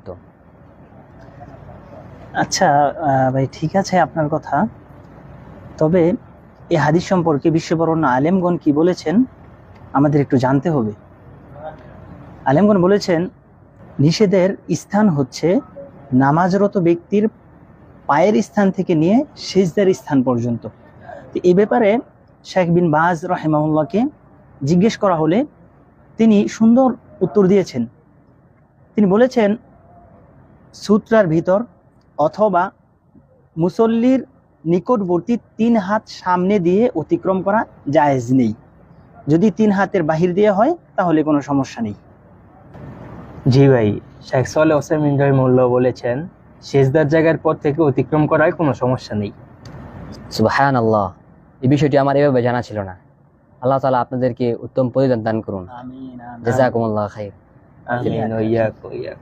করতো আচ্ছা ভাই, ঠিক আছে আপনার কথা। তবে এই হাদিস সম্পর্কে বিশ্ববরণ্য আলেমগণ কি বলেছেন আমাদের একটু জানতে হবে। আলেমগণ বলেছেন, নিষেধের স্থান হচ্ছে নামাজরত ব্যক্তির পায়ের স্থান থেকে নিয়ে সেজদার স্থান পর্যন্ত। এই ব্যাপারে শেখ বিন বাজ রাহেমাউল্লাহকে জিজ্ঞেস করা হলে তিনি সুন্দর উত্তর দিয়েছেন। তিনি বলেছেন সূত্রার ভিতর অথবা মুসল্লির নিকটবর্তী তিন হাত সামনে দিয়ে অতিক্রম করা জায়েজ নেই। যদি তিন হাতের বাহির দিয়ে হয় তাহলে কোনো সমস্যা নেই। জি ভাই শেখ সালে ওসামিন রহিমুল্লাহ বলেছেন শেষদার জায়গার পর থেকে অতিক্রম করায় কোনো সমস্যা নেই। সুবাহান আল্লাহ এই বিষয়টি আমার এভাবে জানা ছিল না। আল্লাহ তালা আপনাদেরকে উত্তম প্রতিদান দান করুন। আমিন জাজাকুমুল্লাহ খাইর। আমিন ওয়াইয়াক ওয়াইয়াক